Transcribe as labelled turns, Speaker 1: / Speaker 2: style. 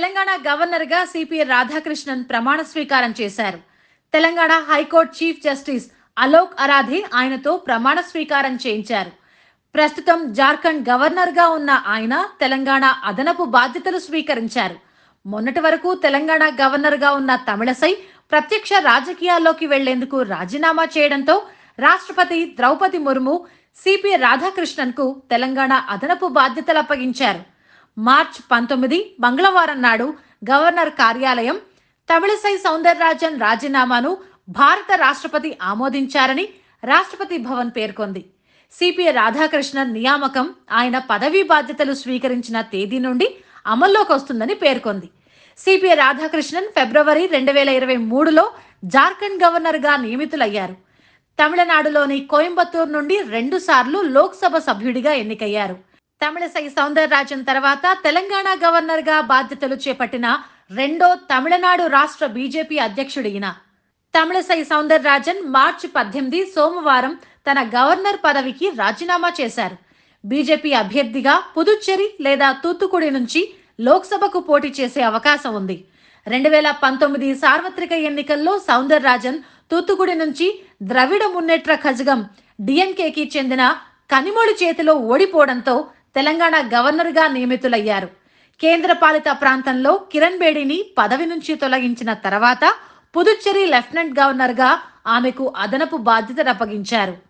Speaker 1: తెలంగాణ గవర్నర్గా సిపి రాధాకృష్ణన్ ప్రమాణ స్వీకారం చేశారు. Telangana high court chief justice Alok Aradhe ఆయనతో ప్రమాణ స్వీకారం చేయించారు. ప్రస్తుతం జార్ఖండ్ గవర్నర్గా ఉన్న ఆయన తెలంగాణ అదనపు బాధ్యతలు స్వీకరించారు. మొన్నటి వరకు తెలంగాణ గవర్నర్గా ఉన్న తమిళసై ప్రత్యక్ష రాజకీయాల్లోకి వెళ్ళేందుకు రాజీనామా చేయడంతో రాష్ట్రపతి ద్రౌపది ముర్ము సిపి రాధాకృష్ణన్కు తెలంగాణ అదనపు బాధ్యతలు అప్పగించారు. మార్చ్ పంతొమ్మిది మంగళవారం నాడు గవర్నర్ కార్యాలయం తమిళసై సౌందరరాజన్ రాజీనామాను భారత రాష్ట్రపతి ఆమోదించారని రాష్ట్రపతి భవన్ పేర్కొంది. సిపిఐ రాధాకృష్ణన్ నియామకం ఆయన పదవీ బాధ్యతలు స్వీకరించిన తేదీ నుండి అమల్లోకి వస్తుందని పేర్కొంది. సిపిఐ రాధాకృష్ణన్ ఫిబ్రవరి రెండు వేల ఇరవై మూడులో జార్ఖండ్ గవర్నర్గా నియమితులయ్యారు. తమిళనాడులోని కోయంబత్తూరు నుండి రెండుసార్లు లోక్సభ సభ్యుడిగా ఎన్నికయ్యారు. తమిళసై సౌందరరాజన్ తర్వాత తెలంగాణ గవర్నర్గా బాధ్యతలు చేపట్టిన రెండో తమిళనాడు రాష్ట్ర బీజేపీ అధ్యక్షుడు ఈయన తమిళసై సౌందరరాజన్ మార్చి పద్దెనిమిది సోమవారం తన గవర్నర్ పదవికి రాజీనామా చేశారు. బీజేపీ అభ్యర్థిగా పుదుచ్చేరి లేదా తూత్తుకుడి నుంచి లోక్సభకు పోటీ చేసే అవకాశం ఉంది. రెండు వేల పంతొమ్మిది సార్వత్రిక ఎన్నికల్లో సౌందరరాజన్ తూత్తుకుడి నుంచి ద్రవిడ మున్నేట్ర ఖజగం డిఎంకేకి చెందిన కనిమోడి చేతిలో ఓడిపోవడంతో తెలంగాణ గవర్నర్గా నియమితులయ్యారు. కేంద్రపాలిత ప్రాంతంలో కిరణ్ బేడిని పదవి నుంచి తొలగించిన తర్వాత పుదుచ్చేరి లెఫ్టినెంట్ గవర్నర్గా ఆమెకు అదనపు బాధ్యతలు అప్పగించారు.